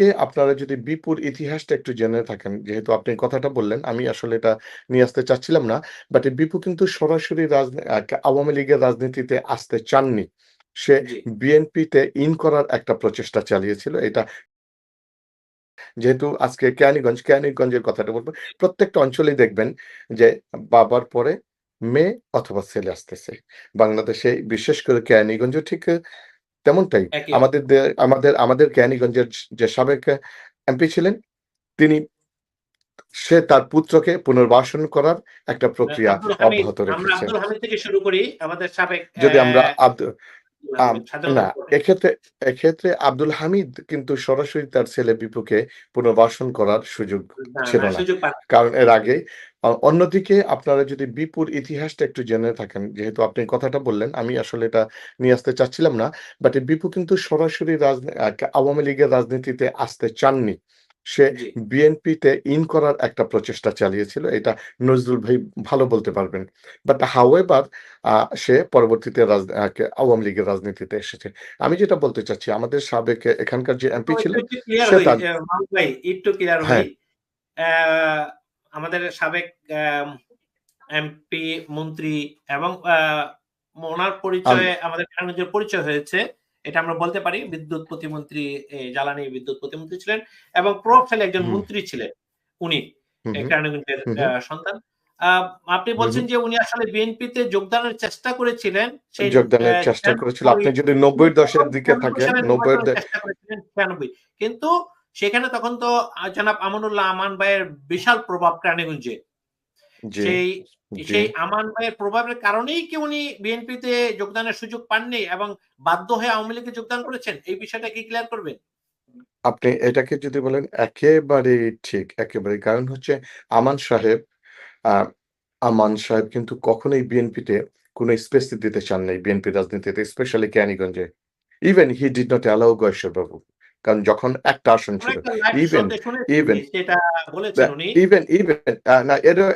কে আপনারা যদি বিপুর ইতিহাসটা একটু জেনে থাকেন, যেহেতু আপনি কথাটা বললেন, আমি আসলে এটা নিয়ে আসতে চাচ্ছিলাম না। বাট বিপু কিন্তু সরাসরি রাজনী আ আওয়ামী লীগের রাজনীতিতে আসতে চাননি। সে বিএনপিতে ইন করার একটা প্রচেষ্টা চালিয়েছিল। এটা যেহেতু আজকে কেয়ানীগঞ্জ কেয়ানীগঞ্জের কথাটা বলব। প্রত্যেকটা অঞ্চলেই দেখবেন যে বাবার পরে মেয়ে অথবা ছেলে আসতেছে। বাংলাদেশে বিশেষ করে কেয়ানীগঞ্জ ঠিক তেমনটাই। আমাদের আমাদের আমাদের জ্ঞানীগঞ্জের যে সাবেক এমপি ছিলেন, তিনি সে তার পুত্রকে পুনর্বাসন করার একটা প্রক্রিয়া অব্যাহত আমরা রেখেছে। আব্দুল হামিদ থেকে শুরু করি। আমাদের সাবেক যদি আমরা আম না, এক্ষেত্রে এক্ষেত্রে আব্দুল হামিদ কিন্তু সরাসরি তার ছেলে বিপুকে পুনর্বাসন করার সুযোগ ছিল না, কারণ এর আগে অন্যদিকে আপনারা যদি বিপুর ইতিহাসটা একটু জেনে থাকেন, যেহেতু আপনি কথাটা বললেন, আমি আসলে এটা নিয়ে আসতে চাচ্ছিলাম না। বাট বিপু কিন্তু সরাসরি রাজনী আ আওয়ামী লীগের রাজনীতিতে আসতে চাননি। সে। বিএনপিতে ইন করার একটা প্রচেষ্টা চালিয়েছিল। এটা নজরুল ভাই ভালো বলতে পারবেন। বাট হাউএভার আ সে পরবর্তীতে আওয়ামী লীগের রাজনীতিতে এসেছে। আমি যেটা বলতে চাচ্ছি আমাদের সাবেক এখানকার যে এমপি তো ছিলেন একটু ক্লিয়ার সে হই, তার ভাই একটু ক্লিয়ার হ্যাঁ। আমাদের সাবেক এমপি, মন্ত্রী এবং আ উনার পরিচয়ে আমাদের পরিচয় হয়েছে। এটা আমরা বলতে পারি। বিদ্যুৎ প্রতিমন্ত্রী, জ্বালানি বিদ্যুৎ প্রতিমন্ত্রী ছিলেন এবং প্রভাবশালী একজন মন্ত্রী ছিলেন উনি। কেরানীগঞ্জের। সন্তান। আপনি বলছেন যে উনি আসলে বিএনপিতে যোগদানের চেষ্টা করেছিলেন। সেই যোগদানের চেষ্টা ৯৬ করেছিল। আপনি যদি ৯০ এর দশকের দিকে থাকেন, ৯০ এর নির্বাচনের দ চেষ্টা করেছিলেন ৯৬ কিন্তু সেখানে তখন তো জনাব আমানুল্লাহ আমান ভাইয়ের বিশাল প্রভাব কেরানীগঞ্জে। সেই। সেই আমান ভাইয়ের প্রভাবের কারণেই কি উনি বিএনপিতে যোগদানের সুযোগ পাননি এবং বাধ্য হয়ে আওয়ামী লীগে যোগদান করেছেন? এই বিষয়টা কি ক্লিয়ার করবেন? আপনি এটাকে যদি বলেন একেবারেই ঠিক, একেবারেই। কারণ হচ্ছে আমান সাহেব আমান সাহেব কিন্তু কখনোই বিএনপিতে কোন স্পেস দিতে চান নাই বিএনপি রাজনীতিতে specially ক্যানিগঞ্জে even he did not allow Goyeshwar babu. কারণ যখন একটা আসন ছিল। ইভেন, ইভেন সেটা। ইভেন, ইভেন না এরও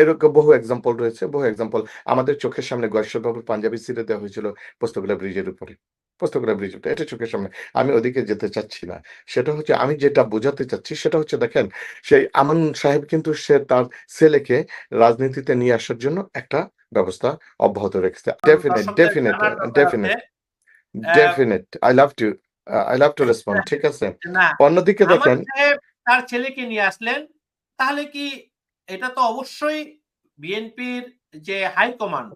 এরকম বহু এক্সাম্পল রয়েছে, বহু এক্সাম্পল। আমাদের চোখের সামনে গয়েশ্বর বাবুর পাঞ্জাবি ছিঁড়ে দেওয়া হয়েছিল পোস্তগোলা ব্রিজের উপরে। পোস্তগোলা ব্রিজ এটা চোখের সামনে। আমি ওদিকে যেতে চাচ্ছি না। সেটা হচ্ছে আমি যেটা বোঝাতে চাচ্ছি সেটা হচ্ছে দেখেন, সেই আমান সাহেব কিন্তু সে তার ছেলেকে রাজনীতিতে নিয়ে আসার জন্য একটা ব্যবস্থা অব্যাহত রেখেছে। Definite, definite. Definite, definite. I love to ah I love to respond ঠিক আছে? অন্যদিকে দেখেন তার ছেলেকে নিয়ে আসলেন। তাহলে কি এটা তো অবশ্যই বিএনপির যে হাইকমান্ড,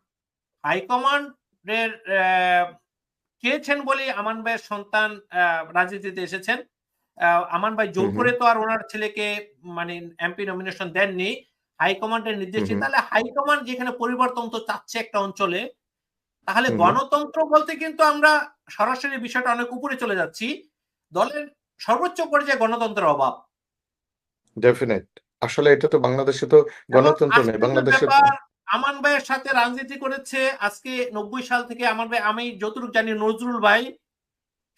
হাইকমান্ডের অ্যা চেয়েছেন বলেই আমান ভাইয়ের সন্তান রাজনীতিতে এসেছেন। আমান ভাই জোর করে তো আর ওনার ছেলেকে মানে এমপি নমিনেশন দেননি। হাইকমান্ডের নির্দেশে। তাহলে হাইকমান্ড যেখানে পরিবর্তন তো চাচ্ছে একটা অঞ্চলে, তাহলে। গণতন্ত্র বলতে কিন্তু আমরা সরাসরি বিষয়টা অনেক উপরে চলে যাচ্ছি। দলের সর্বোচ্চ পর্যায়ে গণতন্ত্রের অভাব। ডেফিনিট। আসলে এটা তো বাংলাদেশে তো গণতন্ত্র নেই। বাংলাদেশে আমান ভাইয়ের সাথে রাজনীতি করেছে আজকে ৯০ সাল থেকে আমান ভাই আমি যতটুকু জানি নজরুল ভাই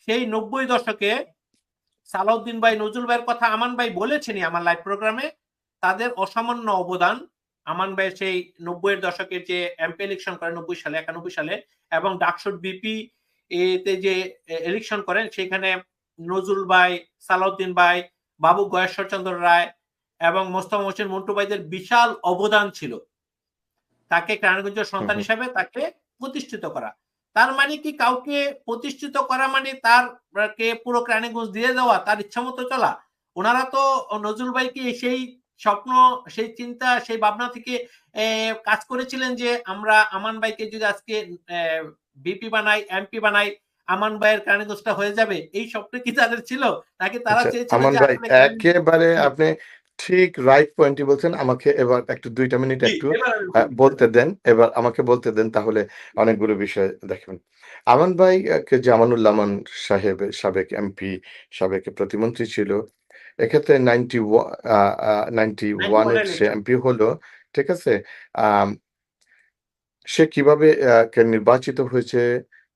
সেই ৯০ দশকে সালাউদ্দিন ভাই, নজরুল ভাইয়ের কথা আমান ভাই বলেছেনই আমার লাইভ প্রোগ্রামে। তাদের অসামান্য অবদান আমান ভাই সেই ৯০ এর দশকের যে এমপি ইলেকশন করেন ৯০ সালে, ৯১ সালে এবং ডাকসুর বিপি এতে যে ইলেকশন করেন সেখানে নজরুল ভাই, সালাউদ্দিন ভাই, বাবু গয়েশ্বরচন্দ্র রায় এবং মোস্তফা মহসিন মন্টু ভাইদের বিশাল অবদান ছিল। তাকে কেরানীগঞ্জের সন্তান। হিসাবে তাকে প্রতিষ্ঠিত করা। তার মানে কি কাউকে প্রতিষ্ঠিত করা মানে তার কে পুরো কেরানীগঞ্জ দিয়ে দেওয়া, তার ইচ্ছামত চলা? ওনারা তো নজরুল ভাইকে সেই স্বপ্ন, সেই চিন্তা, সেই ভাবনা থেকে কাজ করেছিলেন যে আমরা আমান ভাইকে যদি আজকে ভিপি বানাই, এমপি বানাই, আমান ভাইয়ের কেরানীগঞ্জটা হয়ে যাবে। এই স্বপ্ন কি তাদের ছিল? নাকি তারা আচ্ছা, চেয়েছিল আমান ভাই একেবারে আপনি ঠিক রাইট পয়েন্টই বলছেন। আমাকে এবার একটু ২ টা মিনিট একটু। বলতে দেন। এবার আমাকে বলতে দেন তাহলে অনেকগুলো বিষয় দেখবেন আমান ভাই যে সাহেব সাবেক এমপি, সাবেক প্রতিমন্ত্রী ছিল। এক্ষেত্রে ৯১ আ আ ৯১ 91 এর সে। এমপি হলো। ঠিক আছে? সে কীভাবে নির্বাচিত হয়েছে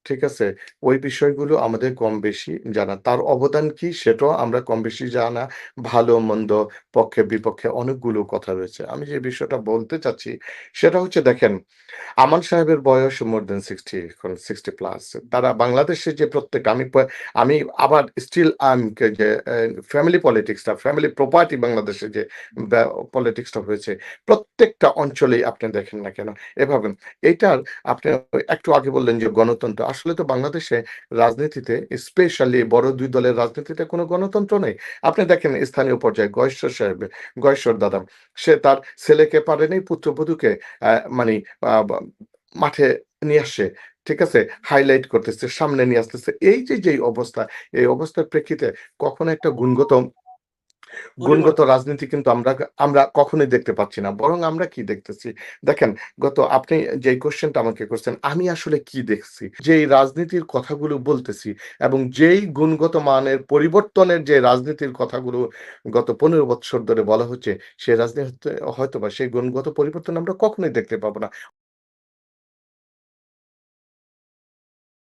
ঠিক আছে? ওই বিষয়গুলো আমাদের কম বেশি জানা। তার অবদান কি সেটাও আমরা কম বেশি জানা। ভালো-মন্দ, পক্ষে-বিপক্ষে অনেকগুলো কথা রয়েছে। আমি যে বিষয়টা বলতে চাচ্ছি সেটা হচ্ছে দেখেন, আমান সাহেবের বয়স মোর দ্যান 60 এখন 60 প্লাস। তারা বাংলাদেশে যে প্রত্যেকটা আমি আমি আবার স্টিল আম কে যে ফ্যামিলি পলিটিক্সটা, ফ্যামিলি প্রপার্টি বাংলাদেশে যে পলিটিক্সটা হয়েছে, প্রত্যেকটা অঞ্চলেই আপনি দেখেন না কেন এভাবে। এইটার আপনি একটু আগে বললেন যে গণতন্ত্র। আসলে তো বাংলাদেশে রাজনীতিতে স্পেশালি বড় দুই দলের রাজনীতিতে কোনো গণতন্ত্র নেই। আপনি দেখেন স্থানীয় পর্যায়ে গয়েশ্বর সাহেব, গয়েশ্বর দাদা, সে তার ছেলেকে পারেনি পুত্রবধূকে মানি মাঠে নিয়ে আসছে। ঠিক আছে? হাইলাইট করতেছে, সামনে নিয়ে আসতেছে। এই যে যেই অবস্থা, এই অবস্থার প্রেক্ষিতে কখনো একটা গুণগত গুণগত রাজনীতি কিন্তু আমরা আমরা কখনোই দেখতে পাচ্ছি না। বরং আমরা কি দেখতেছি? দেখেন গত আপনি যেই কোয়েশ্চেনটা আমাকে করছেন, আমি আসলে কি দেখছি? যেই রাজনীতির কথাগুলো বলতেছি এবং যেই গুণগত মানের পরিবর্তনের যে রাজনীতির কথাগুলো গত ১৫ বৎসর ধরে বলা হচ্ছে, সে রাজনীতি হয়তো বা সেই গুণগত পরিবর্তন আমরা কখনোই দেখতে পাবো না।